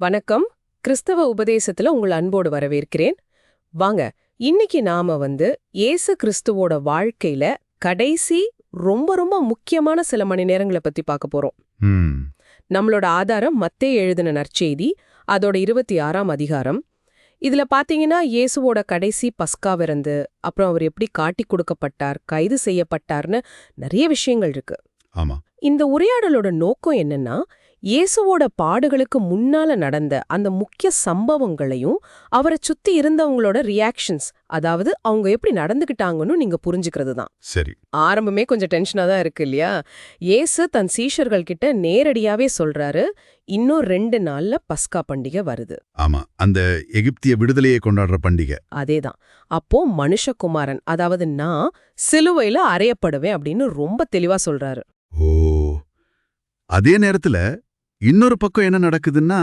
வணக்கம். கிறிஸ்தவ உபதேசத்துல உங்கள் அன்போடு வரவேற்கிறேன். வாங்க இன்னைக்கு நாம வந்து இயேசு கிறிஸ்துவோட வாழ்க்கையில கடைசி ரொம்ப ரொம்ப முக்கியமான சில மணி நேரங்களை பத்தி பார்க்க போறோம். நம்மளோட ஆதாரம் மத்தே எழுதின நற்செய்தி அதோட இருபத்தி ஆறாம் அதிகாரம். இதுல பாத்தீங்கன்னா இயேசுவோட கடைசி பஸ்கா விருந்து அப்புறம் அவர் எப்படி காட்டி கொடுக்கப்பட்டார் கைது செய்யப்பட்டார்னு நிறைய விஷயங்கள் இருக்கு. ஆமா. இந்த உரையாடலோட நோக்கம் என்னன்னா இயேசுவோட பாடுகளுக்கு முன்னால நடந்த அந்த முக்கிய சம்பவங்களையும் அவரை சுத்தி இருந்தவங்களோட ரியாக்ஷன்ஸ் அதாவது அவங்க எப்படி நடந்துக்கிட்டாங்கன்னு நீங்க புரிஞ்சுக்கிறது தான். சரி. ஆரம்பமே கொஞ்சம் டென்ஷனா தான் இருக்கு இல்லையா? இயேசு தன் சீஷர்கள் கிட்ட நேரடியாவே சொல்றாரு இன்னும் ரெண்டு நாள்ல பஸ்கா பண்டிகை வருது. ஆமா அந்த எகிப்திய விடுதலையை கொண்டாடுற பண்டிகை. அதேதான் அப்போ மனுஷகுமாரன் அதாவது நான் சிலுவையில அறையப்படுவேன் அப்படின்னு ரொம்ப தெளிவா சொல்றாரு. ஓ அதே நேரத்துல இன்னொரு பக்கம் என்ன நடக்குதுன்னா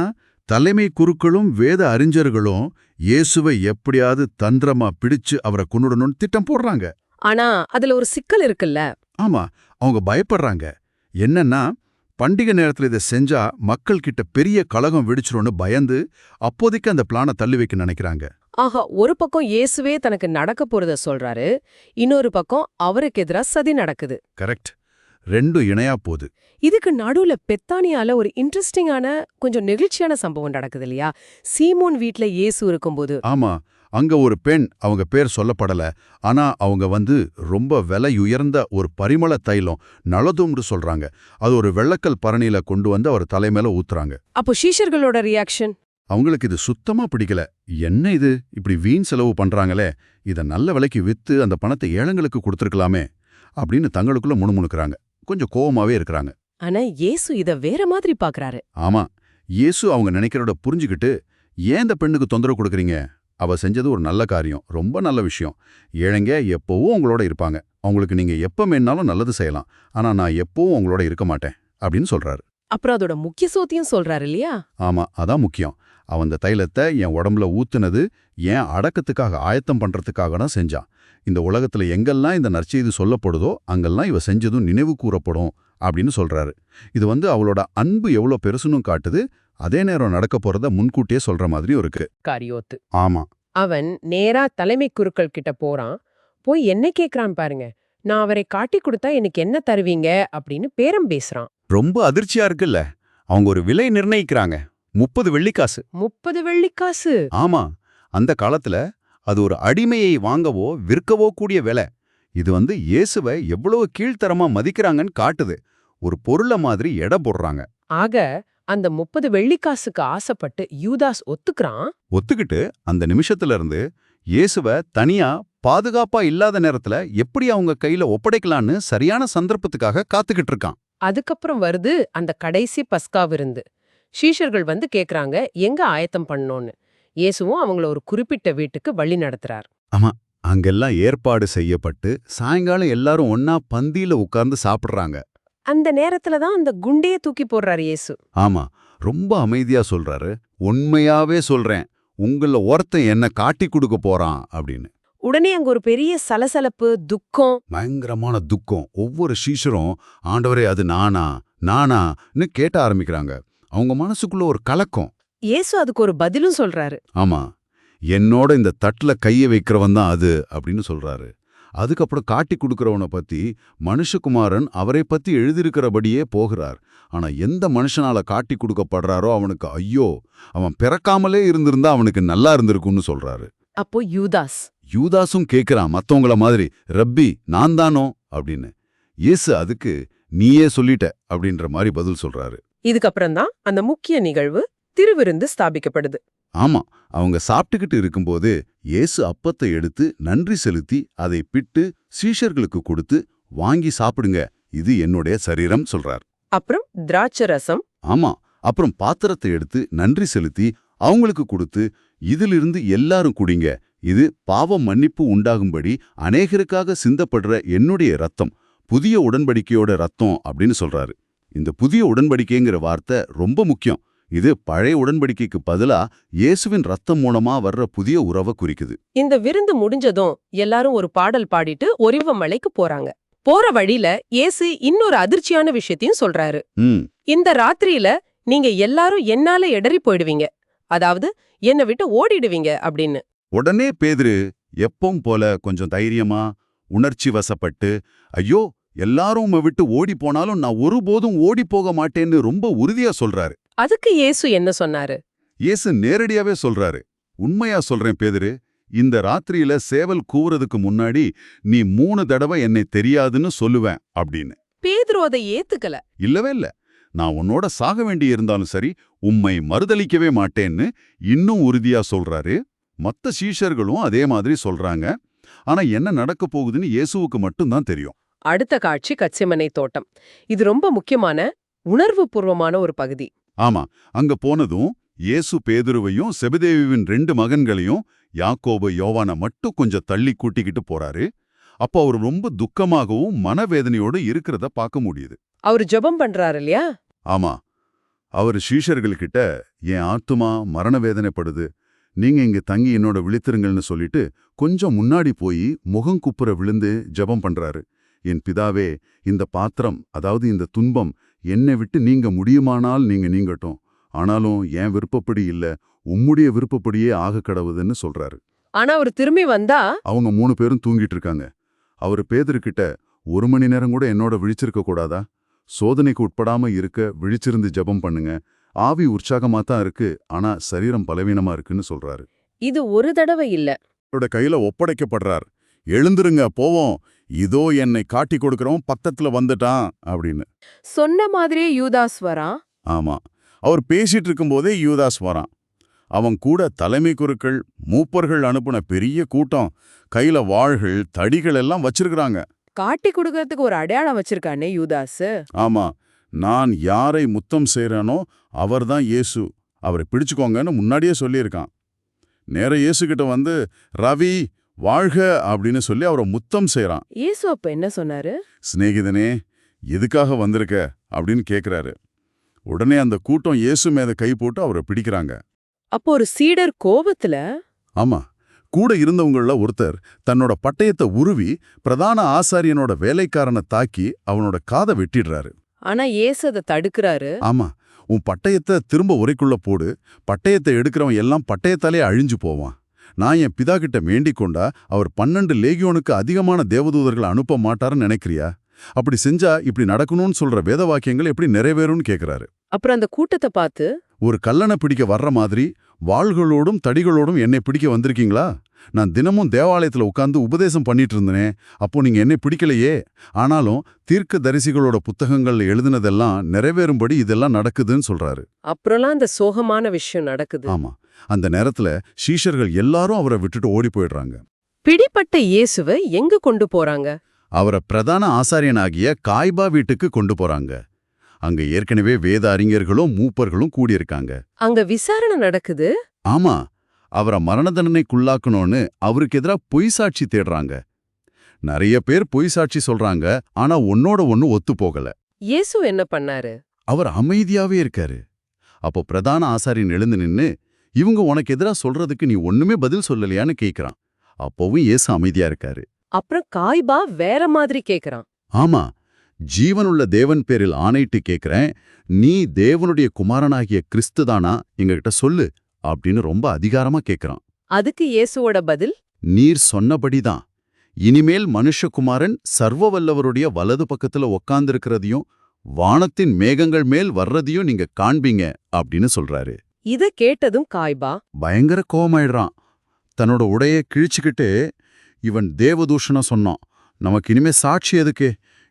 தலைமை குருக்களும் வேத அறிஞர்களும் இயேசுவை எப்படியாவது தந்திரமா பிடிச்சு அவரை கொன்னுடணும்னு திட்டம் போடுறாங்க. ஆனா அதுல ஒரு சிக்கல் இருக்குல்ல? ஆமா அவங்க பயப்படுறாங்க. என்னன்னா பண்டிகை நேரத்துல இதை செஞ்சா மக்கள் கிட்ட பெரிய கலகம் வெடிச்சிரும்னு பயந்து அப்போதைக்கு அந்த பிளானை தள்ளி வைக்க நினைக்கிறாங்க. ஆஹா ஒரு பக்கம் இயேசுவே தனக்கு நடக்க போறத சொல்றாரு இன்னொரு பக்கம் அவருக்கு எதிரா சதி நடக்குது. கரெக்ட். ரெண்டும் இணையா போகுது. இதுக்கு நடுவுல பெத்தானியால ஒரு இன்ட்ரெஸ்டிங்கான கொஞ்சம் நெகிழ்ச்சியான சம்பவம் நடக்குது இல்லையா? சீமோன் வீட்ல இயேசு இருக்கும்போது. ஆமா அங்க ஒரு பெண் அவங்க பேர் சொல்லப்படல. ஆனா அவங்க வந்து ரொம்ப விலை உயர்ந்த ஒரு பரிமள தைலம் நலதும்னு சொல்றாங்க. அது ஒரு வெள்ளக்கல் பரணியில கொண்டு வந்து அவர் தலைமையில ஊத்துறாங்க. அப்போ சீஷர்களோட ரியாக்ஷன் அவங்களுக்கு இது சுத்தமா பிடிக்கல. என்ன இது? இப்படி வீண் செலவு பண்றாங்களே. இத நல்ல விலைக்கு வித்து அந்த பணத்தை ஏழைங்களுக்கு கொடுத்துருக்கலாமே அப்படின்னு தங்களுக்குள்ள முணுமுணுக்கறாங்க. கொஞ்சம் கோவமாவே இருக்கிறாங்க. ஆனா இயேசு இத வேற மாதிரி பாக்குறாரு. ஆமா இயேசு அவங்க நினைக்கிறோட புரிஞ்சுக்கிட்டு ஏன் இந்த பெண்ணுக்கு தொந்தரவு கொடுக்குறீங்க? அவ செஞ்சது ஒரு நல்ல காரியம் ரொம்ப நல்ல விஷயம். ஏழைங்க எப்பவும் உங்களோட இருப்பாங்க. அவங்களுக்கு நீங்க எப்ப வேணாலும் நல்லது செய்யலாம். ஆனா நான் எப்பவும் உங்களோட இருக்க மாட்டேன். அப்படின்னு சொல்றாரு. அப்புறம் அதோட முக்கிய சோத்தியம் சொல்றாரு இல்லையா? ஆமா அதான் முக்கியம். அவன் அந்த தைலத்தை என் உடம்புல ஊத்துனது ஏன் அடக்கத்துக்காக ஆயத்தம் பண்றதுக்காக தான் செஞ்சான். இந்த உலகத்துல எங்கெல்லாம் இந்த நற்செய்தி சொல்லப்படுதோ அங்கெல்லாம் இவ செஞ்சதும் நினைவு கூறப்படும் அப்படின்னு சொல்றாரு. இது வந்து அவளோட அன்பு எவ்வளோ பெருசுன்னு காட்டுது. அதே நேரம் நடக்க போறத முன்கூட்டியே சொல்ற மாதிரியும் இருக்கு. காரியோத்து. ஆமா. அவன் நேரா தலைமை குருக்கள் கிட்ட போறான். போய் என்ன கேக்குறான் பாருங்க. நான் அவரை காட்டி கொடுத்தா எனக்கு என்ன தருவீங்க? அப்படின்னு பேரம் பேசுறான். ரொம்ப அதிர்ச்சியா இருக்குல்ல. அவங்க ஒரு விலை நிர்ணயிக்கிறாங்க. முப்பது வெள்ளிக்காசு. முப்பது வெள்ளிக்காசு? ஆமா அந்த காலத்துல அது ஒரு அடிமையை வாங்கவோ விற்கவோ கூடிய விலை. இது வந்து இயேசுவை எவ்வளவு கீழ்த்தரமா மதிக்கிறாங்கன்னு காட்டுது. ஒரு பொருளை மாதிரி எடை போடுறாங்க. ஆக அந்த முப்பது வெள்ளிக்காசுக்கு ஆசைப்பட்டு யூதாஸ் ஒத்துக்கிறான்? ஒத்துக்கிட்டு அந்த நிமிஷத்துல இருந்து இயேசுவை தனியா பாதுகாப்பா இல்லாத நேரத்துல எப்படி அவங்க கையில ஒப்படைக்கலான்னு சரியான சந்தர்ப்பத்துக்காக காத்துக்கிட்டு இருக்கான். அதுக்கப்புறம் வருது அந்த கடைசி பஸ்கா விருந்து. ஷீஷர்கள் வந்து கேக்குறாங்க எங்க ஆயத்தம் பண்ணோன்னு? இயேசுவும் அவங்கள ஒரு குறிப்பிட்ட வீட்டுக்கு வழி நடத்துறார். அங்கெல்லாம் ஏற்பாடு செய்யப்பட்டு சாயங்காலம் எல்லாரும் ஒன்னா பந்தியில உட்கார்ந்து சாப்பிடுறாங்க. அந்த நேரத்துல தான் அந்த குண்டையே தூக்கி போடுறாரு இயேசு. ஆமா ரொம்ப அமைதியா சொல்றாரு. உண்மையாவே சொல்றேன் உங்கள ஒருத்தன் என்ன காட்டி கொடுக்க போறான் அப்படின்னு. உடனே அங்க ஒரு பெரிய சலசலப்பு துக்கம். பயங்கரமான துக்கம். ஒவ்வொரு சீஷரும் ஆண்டவரே அது நானா நானான்னு கேட்ட ஆரம்பிக்கிறாங்க. அவங்க மனசுக்குள்ள ஒரு கலக்கம். இயேசு அதுக்கு ஒரு பதிலும் சொல்றாரு. ஆமா என்னோட இந்த தட்டுல கைய வைக்கிறவன் தான் அது அப்படின்னு சொல்றாரு. அதுக்கப்புறம் காட்டி கொடுக்கறவனை பத்தி மனுஷகுமாரன் அவரை பத்தி எழுதியிருக்கிறபடியே போகிறார். ஆனா எந்த மனுஷனால காட்டி கொடுக்கப்படுறாரோ அவனுக்கு ஐயோ அவன் பிறக்காமலே இருந்திருந்தா அவனுக்கு நல்லா இருந்திருக்கும்னு சொல்றாரு. அப்போ யூதாஸ். யூதாசும் கேக்குறான் மத்தவங்கள மாதிரி ரப்பி நான் தானோ அப்படின்னு. இயேசு அதுக்கு நீயே சொல்லிட்ட அப்படின்ற மாதிரி பதில் சொல்றாரு. இதுக்கப்புறம் தான் அந்த முக்கிய நிகழ்வு திருவிருந்து ஸ்தாபிக்கப்படுது. ஆமா அவங்க சாப்பிட்டுக்கிட்டு இருக்கும்போது இயேசு அப்பத்தை எடுத்து நன்றி செலுத்தி அதை பிட்டு சீஷர்களுக்கு கொடுத்து வாங்கி சாப்பிடுங்க இது என்னுடைய சரீரம் சொல்றார். அப்புறம் திராட்சை ரசம் ஆமா அப்புறம் பாத்திரத்தை எடுத்து நன்றி செலுத்தி அவங்களுக்கு கொடுத்து இதிலிருந்து எல்லாரும் குடிங்க இது பாவம் மன்னிப்பு உண்டாகும்படி அநேகருக்காக சிந்தப்படுற என்னுடைய ரத்தம் புதிய உடன்படிக்கையோட ரத்தம் அப்படின்னு சொல்றாரு. இந்த புதிய உடன்படிக்கைங்கிற வார்த்தை ரொம்ப முக்கியம். இது பழைய உடன்படிக்கைக்கு பதிலா இயேசுவின் ரத்தம் மூலமா வர்ற புதிய உறவை குறிக்குது. இந்த விருந்து முடிஞ்சதும் எல்லாரும் ஒரு பாடல் பாடிட்டு ஒரிவ மலைக்கு போறாங்க. போற வழியில இயேசு இன்னொரு அதிர்ச்சியான விஷயத்தையும் சொல்றாரு. இந்த ராத்திரியில நீங்க எல்லாரும் என்னால எடறி போயிடுவீங்க. அதாவது என்னை விட்டு ஓடிடுவீங்க அப்படின்னு. உடனே பேதுரு எப்பவும் போல கொஞ்சம் தைரியமா உணர்ச்சி வசப்பட்டு ஐயோ எல்லாரும் உம்மை விட்டு ஓடி போனாலும் நான் ஒருபோதும் ஓடி போக மாட்டேன்னு ரொம்ப உறுதியா சொல்றாரு. அதுக்கு இயேசு என்ன சொன்னாரு? இயேசு நேரடியாவே சொல்றாரு. உண்மையா சொல்றேன் பேதுரு இந்த ராத்திரியில சேவல் கூவுறதுக்கு முன்னாடி நீ மூணு தடவை என்னை தெரியாதுன்னு சொல்லுவேன் அப்படின்னு. பேதுரு அதை ஏத்துக்கல. இல்லவே இல்ல. நான் உன்னோட சாக வேண்டி இருந்தாலும் சரி உம்மை மறுதலிக்கவே மாட்டேன்னு இன்னும் உறுதியா சொல்றாரு. மத்த சீஷர்களும் அதே மாதிரி சொல்றாங்க. ஆனா என்ன நடக்க போகுதுன்னு இயேசுவுக்கு மட்டும்தான் தெரியும். அடுத்த காட்சி கச்சிமனை தோட்டம். இது ரொம்ப முக்கியமான உணர்வு பூர்வமான ஒரு பகுதி. ஆமா அங்க போனதும் இயேசு பேதுருவையும் செபதேவின் ரெண்டு மகன்களையும் யாக்கோபு யோவான மட்டும் கொஞ்சம் தள்ளி கூட்டிக்கிட்டு போறாரு. அப்போ அவர் ரொம்ப துக்கமாகவும் மனவேதனையோடு இருக்கிறத பார்க்க முடியுது. அவர் ஜெபம் பண்றாரு இல்லையா? ஆமா. அவர் சீஷர்கள்கிட்ட என் ஆத்துமா மரண வேதனைப்படுது. நீங்க இங்க தங்கி என்னோட விழித்திருங்கள்னு சொல்லிட்டு கொஞ்சம் முன்னாடி போய் முகம் குப்புற விழுந்து ஜெபம் பண்றாரு. என் பிதாவே இந்த பாத்திரம் அதாவது இந்த துன்பம் என்னை விட்டு நீங்க முடியுமானால் நீங்க நீங்கட்டும். ஆனாலும் என் விருப்பப்படி இல்ல உம்முடைய விருப்பப்படியே ஆக கடவுதுன்னு சொல்றாரு. ஆனா அவர் திரும்பி வந்தா? அவங்க மூணு பேரும் தூங்கிட்டு இருக்காங்க அவர் பேதர்கிட்ட ஒரு மணி நேரம் கூட என்னோட விழிச்சிருக்க கூடாதா? சோதனைக்கு உட்படாம இருக்க விழிச்சிருந்து ஜெபம் பண்ணுங்க. ஆவி உற்சாகமா தான் இருக்கு ஆனா சரீரம் பலவீனமா இருக்குன்னு சொல்றாரு. இது ஒரு தடவை இல்ல. அவரோட கையில ஒப்படைக்கப்படுறார். எழுந்துருங்க போவோம். இதோ என்னை காட்டி கொடுக்கறோம் பக்கத்துல வந்துட்டான் அப்படின்னு. சொன்ன மாதிரியே யூதாஸ் வரான். ஆமா. அவர் பேசிட்டு இருக்கும்போதே யூதாஸ் வரான். அவன் கூட தலைமை குருக்கள் மூப்பர்கள் அனுப்புன பெரிய கூட்டம். கையில வாள்கள் தடிகள் எல்லாம் வச்சிருக்கிறாங்க. காட்டி கொடுக்கறதுக்கு ஒரு அடையாளம் வச்சிருக்கானே யூதாஸ். ஆமா. நான் யாரை முத்தம் செய்றேனோ அவர்தான் இயேசு. அவரை பிடிச்சுக்கோங்கன்னு முன்னாடியே சொல்லியிருக்கான். நேர இயேசுகிட்ட வந்து ரவி வாழ்க அப்படின்னு சொல்லி அவரை முத்தம் செய்றான். இயேசு அப்ப என்ன சொன்னாரு? சிநேகிதனே எதுக்காக வந்திருக்க? அப்படின்னு கேக்குறாரு. உடனே அந்த கூட்டம் இயேசு மேத கை போட்டு அவரை பிடிக்கிறாங்க. அப்போ ஒரு சீடர் கோபத்துல ஆமா கூட இருந்தவங்கள ஒருத்தர் தன்னோட பட்டயத்தை உருவி பிரதான ஆசாரியனோட வேலைக்காரனை தாக்கி அவனோட காதை வெட்டிடுறாரு. ஆனா இயேசு அதை தடுக்கிறாரு. ஆமா உன் பட்டயத்தை திரும்ப உரைக்குள்ள போடு. பட்டயத்தை எடுக்கிறவன் எல்லாம் பட்டயத்தாலே அழிஞ்சு போவான். நான் என் பிதா கிட்ட வேண்டிக் கொண்டா அவர் பன்னெண்டு லேகியோனுக்கு அதிகமான தேவதூதர்களை அனுப்ப மாட்டாருன்னு நினைக்கிறியா? அப்படி செஞ்சா இப்படி நடக்கணும்னு சொல்ற வேத வாக்கியங்கள் எப்படி நிறைவேறும்னு கேக்குறாரு. அப்புறம் அந்த கூட்டத்தை பார்த்து ஒரு கல்லனை பிடிக்க வர்ற மாதிரி வாள்களோடும் தடிகளோடும் என்னை பிடிக்க வந்திருக்கீங்களா? நான் தினமும் தேவாலயத்துல உட்கார்ந்து உபதேசம் பண்ணிட்டு இருந்தனே அப்போ நீங்க என்னை பிடிக்கலையே. ஆனாலும் தீர்க்க தரிசிகளோட புத்தகங்கள்ல எழுதினதெல்லாம் நிறைவேறும்படி இதெல்லாம் நடக்குதுன்னு சொல்றாரு. அப்புறம்லாம் அந்த சோகமான விஷயம் நடக்குது. ஆமா. அந்த நேரத்துல சீஷர்கள் எல்லாரும் அவரை விட்டுட்டு ஓடி போயிடுறாங்க பிடிப்பட்ட இயேசுவை எங்க கொண்டு போறாங்க? அவரை பிரதான ஆசாரியனாகிய காய்பா வீட்டுக்கு கொண்டு போறாங்க. அங்க ஏற்கனவே வேத அறிஞர்களும் மூப்பர்களும் கூடியிருக்காங்க. அங்க விசாரணை நடக்குது? ஆமா. அவரை மரண தண்டனைக்குள்ளாக்கணும்னு அவருக்கு எதிரா பொய் சாட்சி தேடுறாங்க. நிறைய பேர் பொய் சாட்சி சொல்றாங்க ஆனா ஒன்னோட ஒன்னு ஒத்து போகல. இயேசு என்ன பண்ணாரு? அவர் அமைதியாவே இருக்காரு. அப்போ பிரதான ஆசாரியன் எழுந்து நின்னு இவங்க உனக்கு எதிரா சொல்றதுக்கு நீ ஒண்ணுமே பதில் சொல்லலையான்னு கேக்குறான். அப்போவும் இயேசு அமைதியா இருக்காரு. அப்புறம் காய்பா வேற மாதிரி கேக்குறான். ஆமா. ஜீவனுள்ள தேவன் பேரில் ஆணையிட்டு கேக்குறேன் நீ தேவனுடைய குமாரனாகிய கிறிஸ்துதானா எங்ககிட்ட சொல்லு அப்படின்னு ரொம்ப அதிகாரமா கேக்குறான் அதுக்கு இயேசுவோட பதில்? நீர் சொன்னபடிதான். இனிமேல் மனுஷகுமாரன் சர்வ வல்லவருடைய வலது பக்கத்துல உக்காந்துருக்கிறதையும் வானத்தின் மேகங்கள் மேல் வர்றதையும் நீங்க காண்பீங்க அப்படின்னு சொல்றாரு. இத கேட்டதும் காய்பா. பயங்கர கோவமாயிடுறான். தன்னோட உடைய கிழிச்சுக்கிட்டு இவன் தேவதூஷணம் சொன்னான் நமக்கு இனிமே சாட்சி எதுக்கு?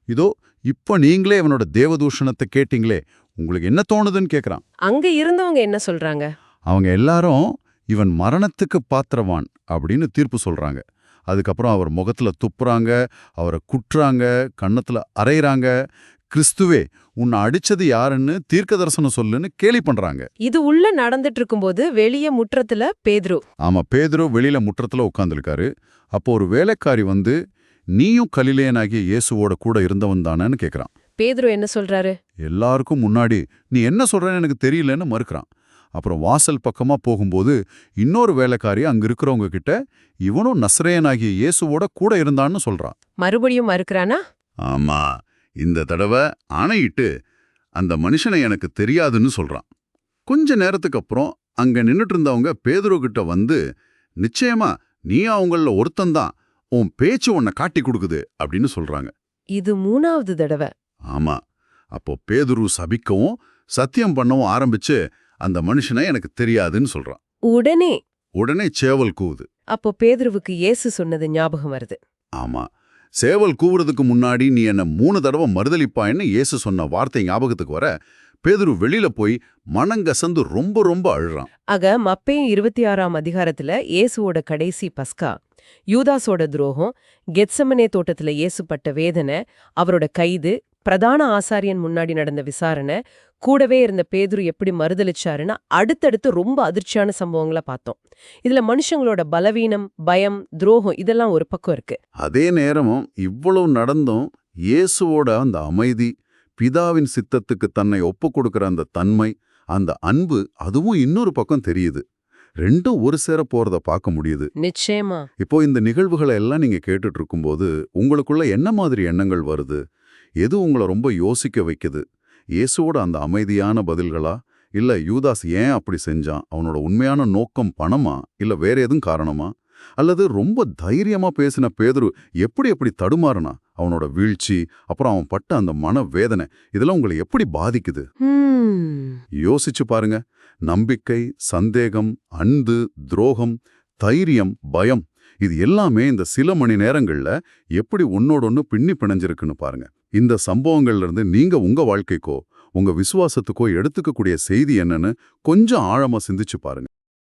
இதோ இப்ப நீங்களே இவனோட தேவதூஷணத்தை கேட்டீங்களே உங்களுக்கு என்ன தோணுதுன்னு கேக்குறான். அங்க இருந்தவங்க என்ன சொல்றாங்க? அவங்க எல்லாரும் இவன் மரணத்துக்கு பாத்திரவான் அப்படின்னு தீர்ப்பு சொல்றாங்க. அதுக்கப்புறம் அவர் முகத்துல துப்புறாங்க அவரை குட்டுறாங்க கன்னத்துல அரைகிறாங்க கிறிஸ்துவே உன்னை அடிச்சது யாருன்னு தீர்க்க தரிசனம் சொல்லுன்னு கேலி பண்றாங்க. இது உள்ள நடந்துட்டு இருக்கும்போது வெளிய முற்றத்துல பேதுரு. ஆமா பேதுரு வெளியில முற்றத்துல உட்காந்துருக்காரு அப்போ ஒரு வேலைக்காரி வந்து நீயும் கலிலேயனாகிய இயேசுவோட கூட இருந்தவன் தானேன்னு கேக்குறான். பேதுரு என்ன சொல்றாரு? எல்லாருக்கும் முன்னாடி நீ என்ன சொல்றேன்னு எனக்கு தெரியலன்னு மறுக்கிறான். அப்புறம் வாசல் பக்கமா போகும்போது இன்னொரு வேலைக்காரி அங்க இருக்கிறவங்க கிட்ட இவனும் நஸ்ரேயனாகிய இயேசுவோட கூட இருந்தான்னு சொல்றான். மறுபடியும் மறுக்கிறானா? ஆமா இந்த தடவை ஆணையிட்டு அந்த மனுஷனை எனக்கு தெரியாதுன்னு சொல்றான். கொஞ்ச நேரத்துக்கு அப்புறம் அங்க நின்னுட்டு இருந்தவங்க பேதுரு கிட்ட வந்து நிச்சயமா நீ அவங்கள ஒருத்தன்தான் உன் பேச்சு உன்னை காட்டி கொடுக்குது அப்படின்னு சொல்றாங்க. இது மூணாவது தடவை. ஆமா. அப்போ பேதுரு சபிக்கவும் சத்தியம் பண்ணவும் ஆரம்பிச்சு அந்த மனுஷனை எனக்கு தெரியாதுன்னு சொல்றான். உடனே. உடனே சேவல் கூவுது. அப்போ பேதுருவுக்கு இயேசு சொன்னது ஞாபகம் வருது. ஆமா. சேவல் கூவுறதுக்கு முன்னாடி நீ என்ன மூணு தடவை மறுதலிப்பாயின்னு இயேசு சொன்ன வார்த்தை ஞாபகத்துக்கு வர பேதுரு வெளியில போய் மனங்கசந்து ரொம்ப ரொம்ப அழுறான். ஆக மப்பேயும் இருபத்தி ஆறாம் அதிகாரத்துல இயேசுவோட கடைசி பஸ்கா. யூதாஸோட துரோகம் கெத்சமனே தோட்டத்துல ஏசுப்பட்ட வேதனை அவரோட கைது பிரதான ஆசாரியன் முன்னாடி நடந்த விசாரணை கூடவே இருந்த பேதுரு எப்படி மறுதளிச்சாருன்னு அடுத்தடுத்து ரொம்ப அதிர்ச்சியான சம்பவங்களை பார்த்தோம். இதுல மனுஷங்களோட பலவீனம் பயம் துரோகம் இதெல்லாம் ஒரு பக்கம் இருக்கு. அதே நேரமும் இவ்வளவு நடந்தும் இயேசுவோட அந்த அமைதி பிதாவின் சித்தத்துக்கு தன்னை ஒப்பு கொடுக்கிற அந்த தன்மை அந்த அன்பு அதுவும் இன்னொரு பக்கம் தெரியுது. ரெண்டும் ஒரு சேர போறத பார்க்க முடியுது. நிச்சயமா. இப்போ இந்த நிகழ்வுகளை எல்லாம் நீங்க கேட்டுட்டு இருக்கும்போது உங்களுக்குள்ள என்ன மாதிரி எண்ணங்கள் வருது? எது உங்களை ரொம்ப யோசிக்க வைக்குது? இயேசுவோட அந்த அமைதியான பதில்களா? இல்ல யூதாஸ் ஏன் அப்படி செஞ்சான்? அவனோட உண்மையான நோக்கம் பணமா? இல்ல வேற எதுவும் காரணமா? அல்லது ரொம்ப தைரியமா பேசின பேதுரு எப்படி எப்படி தடுமாறுனா அவனோட வீழ்ச்சி அப்புறம் அவன் பட்ட அந்த மன வேதனை இதெல்லாம் உங்களை எப்படி பாதிக்குது? யோசிச்சு பாருங்க. நம்பிக்கை சந்தேகம் அன்பு துரோகம் தைரியம் பயம் இது எல்லாமே இந்த சில மணி நேரங்கள்ல எப்படி ஒன்னோட ஒன்னு பின்னி பிணைஞ்சிருக்குன்னு பாருங்க. இந்த சம்பவங்கள்ல இருந்து நீங்க உங்க வாழ்க்கைக்கோ உங்க விசுவாசத்துக்கோ எடுத்துக்கக்கூடிய செய்தி என்னன்னு கொஞ்சம் ஆழமா சிந்திச்சு பாருங்க.